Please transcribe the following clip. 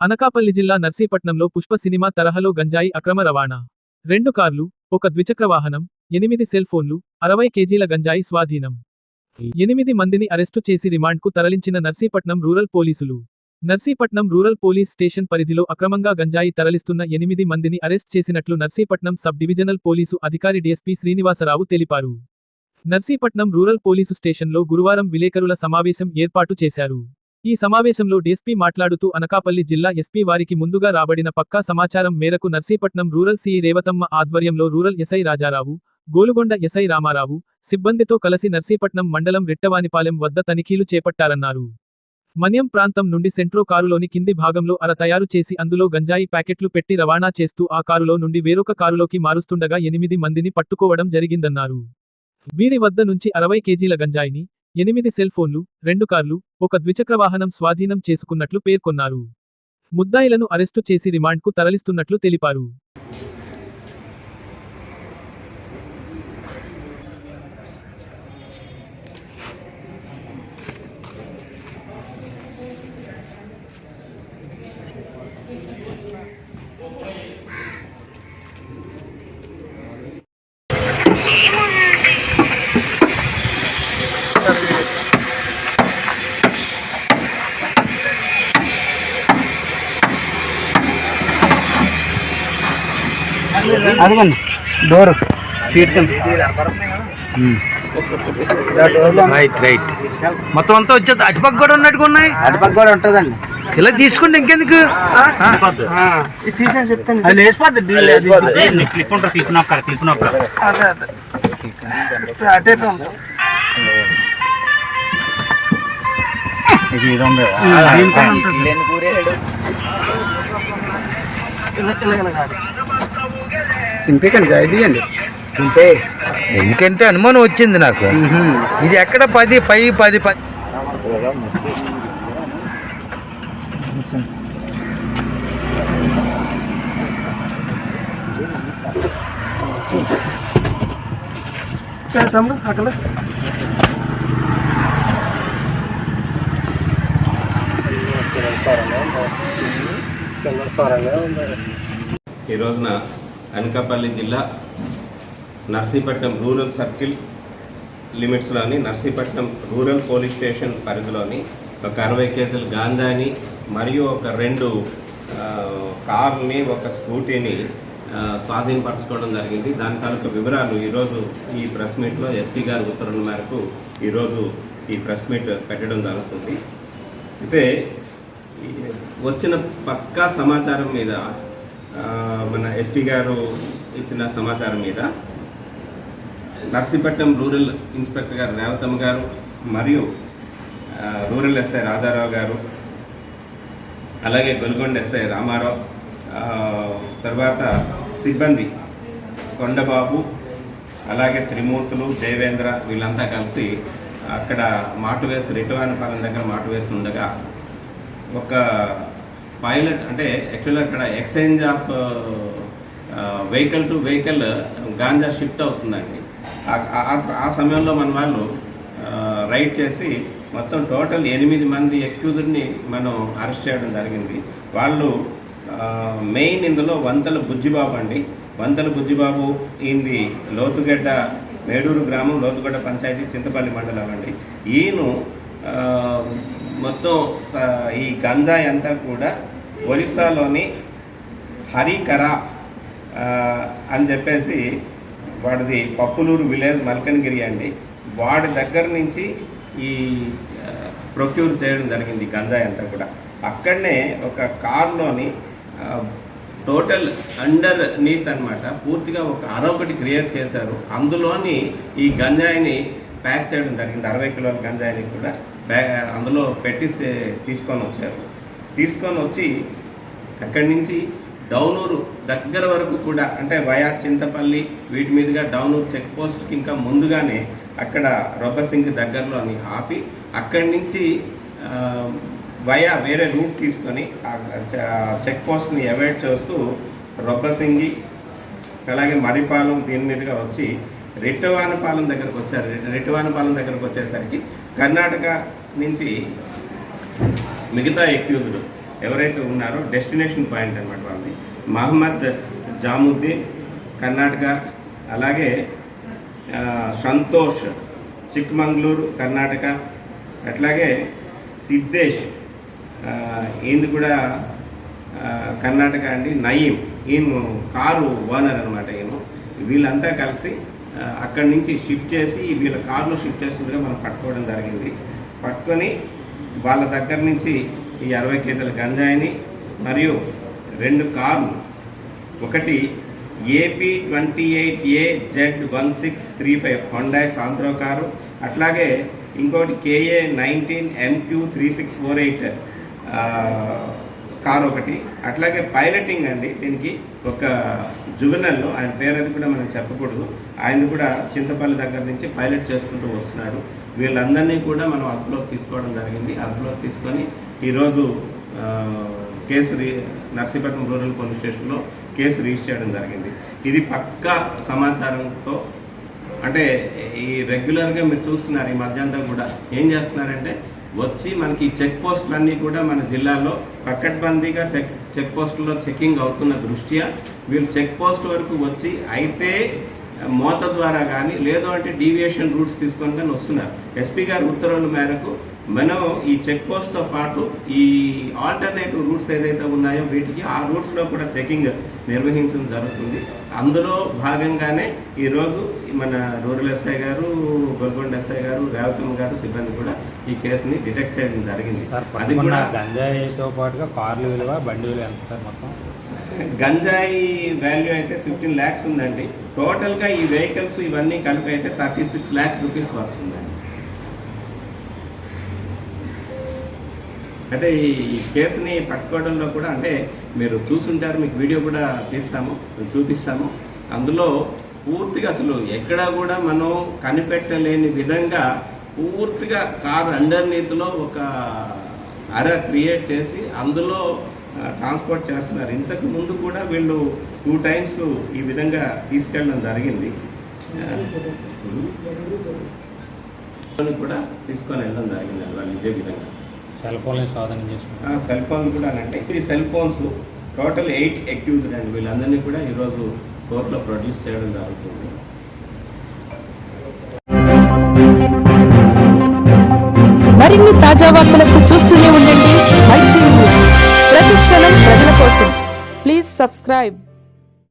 అనకాపల్లి జిల్లా నర్సీపట్నంలో పుష్ప సినిమా తరహాలో గంజాయి అక్రమ రవాణా. రెండు కార్లు ఒక ద్విచక్ర వాహనం ఎనిమిది సెల్ ఫోన్లు అరవై కేజీల గంజాయి స్వాధీనం. ఎనిమిది మందిని అరెస్టు చేసి రిమాండ్కు తరలించిన నర్సీపట్నం రూరల్ పోలీసులు. నర్సీపట్నం రూరల్ పోలీస్ స్టేషన్ పరిధిలో అక్రమంగా గంజాయి తరలిస్తున్న ఎనిమిది మందిని అరెస్ట్ చేసినట్లు నర్సీపట్నం సబ్ డివిజనల్ పోలీసు అధికారి డీఎస్పీ శ్రీనివాసరావు తెలిపారు. నర్సీపట్నం రూరల్ పోలీసు స్టేషన్లో గురువారం విలేకరుల సమావేశం ఏర్పాటు చేశారు. ఈ సమావేశంలో డీఎస్పీ మాట్లాడుతూ అనకాపల్లి జిల్లా ఎస్పీ వారికి ముందుగా రాబడిన పక్కా సమాచారం మేరకు నర్సీపట్నం రూరల్ సిఐ రేవతమ్మ ఆధ్వర్యంలో rural SI Rajarao Golugonda SI Ramarao సిబ్బందితో కలిసి నర్సీపట్నం మండలం రెట్టవానిపాలెం వద్ద తనిఖీలు చేపట్టారన్నారు. మన్యం ప్రాంతం నుండి సెంట్రో కారులోని కింది భాగంలో అర తయారు చేసి అందులో గంజాయి ప్యాకెట్లు పెట్టి రవాణా చేస్తూ ఆ కారులో నుండి వేరొక కారులోకి మారుస్తుండగా ఎనిమిది మందిని పట్టుకోవడం జరిగిందన్నారు. వీరి వద్ద నుంచి అరవై కేజీల గంజాయిని ఎనిమిది సెల్ ఫోన్లు రెండు కార్లు ఒక ద్విచక్ర వాహనం స్వాధీనం చేసుకున్నట్లు పేర్కొన్నారు. ముద్దాయిలను అరెస్టు చేసి రిమాండ్కు తరలిస్తున్నట్లు తెలిపారు. అదిగోండి. డోర్. సీట్ కింద. Right right. మొత్తం అంతా వచ్చేది అటుపక్క కూడా ఉన్నట్టుగా ఉన్నాయి? అటుపక్క కూడా ఉంటుందండి. ఇలా తీసుకుంటే ఇంకెందుకు? తీసని చెప్తాను. అది లేచిపోద్ది డీల్ అది ఇది క్లిప్ ఉంటుంది క్లిప్ నొక్క క్లిప్ నొక్క అదే అదే. అటే ఉంటుంది ఇది ఇది ఉంది. దీనికన్నా ఉంటుంది. ఇలా ఇలా ఇలా కాదు. చింపేకండి ఇదియండి చింపే ఎందుకంటే అనుమానం వచ్చింది నాకు. ఇది ఎక్కడ పది పై పది పది తమ్ముడు అక్కడ. ఈ రోజున అనకాపల్లి జిల్లా నర్సీపట్నం రూరల్ సర్కిల్ లిమిట్స్లోని నర్సీపట్నం రూరల్ పోలీస్ స్టేషన్ పరిధిలోని ఒక అరవై కేజీల గాంధాని మరియు ఒక రెండు కార్ని ఒక స్కూటీని స్వాధీనపరచుకోవడం జరిగింది. దాని తాలూకు వివరాలు ఈరోజు ఈ ప్రెస్ మీట్లో ఎస్పీ గారి ఉత్తర్వుల మేరకు ఈరోజు ఈ ప్రెస్ మీట్ పెట్టడం జరుగుతుంది. అయితే వచ్చిన పక్కా సమాచారం మీద మన ఎస్పీ గారు ఇచ్చిన సమాచారం మీద నర్సీపట్నం రూరల్ ఇన్స్పెక్టర్ గారు రేవతమ్మ గారు మరియు రూరల్ ఎస్ఐ రాజారావు గారు అలాగే గొల్గొండ ఎస్ఐ రామారావు తర్వాత సిబ్బంది కొండబాబు అలాగే త్రిమూర్తులు దేవేంద్ర వీళ్ళంతా కలిసి అక్కడ మాటు వేసి రిటవానపాలెం దగ్గర మాటు వేసి ఉండగా ఒక పైలట్ అంటే యాక్చువల్గా అక్కడ exchange of vehicle to vehicle ganja shift అవుతుందండి. ఆ- సమయంలో మన వాళ్ళు రైడ్ చేసి మొత్తం టోటల్ ఎనిమిది మంది అక్యూజ్డ్ని మనం అరెస్ట్ చేయడం జరిగింది. వాళ్ళు మెయిన్ ఇందులో వంతల బుజ్జిబాబు అండి. వంతల బుజ్జిబాబు ఈయనది లోతుగడ్డ మేడూరు గ్రామం లోతుగడ్డ పంచాయతీ చింతపల్లి మండలం అండి. ఈయన మొత్తం ఈ గంజాయి అంతా కూడా ఒరిస్సాలోని హరికరా అని చెప్పేసి వాడిది పప్పులూరు విలేజ్ మల్కనగిరి అండి. వాడి దగ్గర నుంచి ఈ ప్రొక్యూర్ చేయడం జరిగింది గంజాయి అంతా కూడా. అక్కడనే ఒక కార్లోని టోటల్ అండర్ నీత్ అన్నమాట. పూర్తిగా ఒక అరొకటి క్రియేట్ చేశారు. అందులోని ఈ గంజాయిని ప్యాక్ చేయడం జరిగింది. అరవై కిలోల గంజాయిని కూడా అందులో పెట్టి తీసుకొని వచ్చారు. తీసుకొని వచ్చి అక్కడి నుంచి డౌనూరు దగ్గర వరకు కూడా అంటే వయా చింతపల్లి వీటి మీదుగా డౌనూరు చెక్ పోస్ట్కి ఇంకా ముందుగానే అక్కడ రొబ్బసింగ్ దగ్గరలోని ఆపి అక్కడి నుంచి వయా వేరే రూట్ తీసుకొని చెక్ పోస్ట్ని అవాయిడ్ చేస్తూ రొబ్బసింగి అలాగే మరిపాలెం దీని మీదుగా వచ్చి రెట్టవానపాలెం దగ్గరకు వచ్చారు. రెట్టవానపాలెం దగ్గరకు వచ్చేసరికి కర్ణాటక నుంచి మిగతా ఎక్యూజ్డ్ ఎవరైతే ఉన్నారో డెస్టినేషన్ పాయింట్ అనమాట వాళ్ళది. మహమ్మద్ జాముద్దీన్ కర్ణాటక అలాగే సంతోష్ చిక్మంగళూరు కర్ణాటక అట్లాగే సిద్ధేష్ ఈయన కూడా కర్ణాటక అండి. నయీం ఈయన కారు ఓనర్ అనమాట ఈయన. వీళ్ళంతా కలిసి అక్కడి నుంచి షిఫ్ట్ చేసి వీళ్ళ కార్లు షిఫ్ట్ చేస్తుండగా మనం పట్టుకోవడం జరిగింది. పట్టుకొని వాళ్ళ దగ్గర నుంచి ఈ అరవై కేజీల గంజాయిని మరియు రెండు కార్లు ఒకటి AP twenty eight A Z one six three five Hyundai Santro car అట్లాగే ఇంకోటి KA nineteen MQ three six four eight car ఒకటి అట్లాగే పైలటింగ్ అండి. దీనికి ఒక జువెనల్లో ఆయన పేరు కూడా మనం చెప్పకూడదు. ఆయన కూడా చింతపల్లి దగ్గర నుంచి పైలట్ చేసుకుంటూ వస్తున్నాడు. వీళ్ళందరినీ కూడా మనం అదుపులోకి తీసుకోవడం జరిగింది. అదుపులోకి తీసుకొని ఈరోజు కేసు రీ నర్సీపట్నం రూరల్ పోలీస్ స్టేషన్లో కేసు రిజిస్టర్ చేయడం జరిగింది. ఇది పక్కా సమాచారంతో అంటే ఈ రెగ్యులర్గా మీరు చూస్తున్నారు ఈ మధ్యంతా కూడా. ఏం చేస్తున్నారంటే వచ్చి మనకి చెక్ పోస్టులన్నీ కూడా మన జిల్లాలో పక్కడ్బందీగా చెక్ చెక్ పోస్టుల్లో చెకింగ్ అవుతున్న దృష్ట్యా వీళ్ళు చెక్ పోస్ట్ వరకు వచ్చి అయితే మోత ద్వారా కానీ లేదు అంటే డీవియేషన్ రూట్స్ తీసుకొని కానీ వస్తున్నారు. ఎస్పీ గారి ఉత్తర్వుల మేరకు మనం ఈ చెక్ పోస్ట్తో పాటు ఈ ఆల్టర్నేటివ్ రూట్స్ ఏదైతే ఉన్నాయో వీటికి ఆ రూట్స్లో కూడా చెకింగ్ నిర్వహించడం జరుగుతుంది. అందులో భాగంగానే ఈరోజు మన రూరల్ ఎస్ఐ గారు గొల్గొండ ఎస్ఐ గారు రేవతమ్మ గారు సిబ్బంది కూడా ఈ కేసుని డిటెక్ట్ చేయడం జరిగింది. సార్ అది కూడా గంజాయితో పాటుగా కార్ల విలువ బండి విలువ ఎంత సార్ మొత్తం? గంజాయి వాల్యూ అయితే ఫిఫ్టీన్ ల్యాక్స్ ఉందండి. టోటల్గా ఈ వెహికల్స్ ఇవన్నీ కలిపి అయితే థర్టీ సిక్స్ ల్యాక్స్ రూపీస్ పడుతుందండి. అయితే ఈ కేసుని పట్టుకోవడంలో కూడా అంటే మీరు చూసుంటారు మీకు వీడియో కూడా తీస్తాము చూపిస్తాము. అందులో పూర్తిగా అసలు ఎక్కడా కూడా మనం కనిపెట్టలేని విధంగా పూర్తిగా కారు అండర్నీత్లో ఒక అర క్రియేట్ చేసి అందులో ట్రాన్స్పోర్ట్ చేస్తున్నారు. ఇంతకు ముందు కూడా వీళ్ళు టూ టైమ్స్ ఈ విధంగా తీసుకెళ్ళడం జరిగింది. కూడా తీసుకొని వెళ్ళడం జరిగింది వాళ్ళు ఇదే విధంగా. సెల్ ఫోన్లు స్వాధీనం చేసుకున్నాం ఆ, సెల్ ఫోన్ కూడా అంటే ఈ cell phones total eight accused అండి. వీళ్ళందరినీ కూడా ఈరోజు కోర్టులో ప్రొడ్యూస్ చేయడం జరుగుతుంది. మరిన్ని తాజా వార్తలకు చూస్తూనే ఉండండి. ప్రజల కోసం. Please subscribe.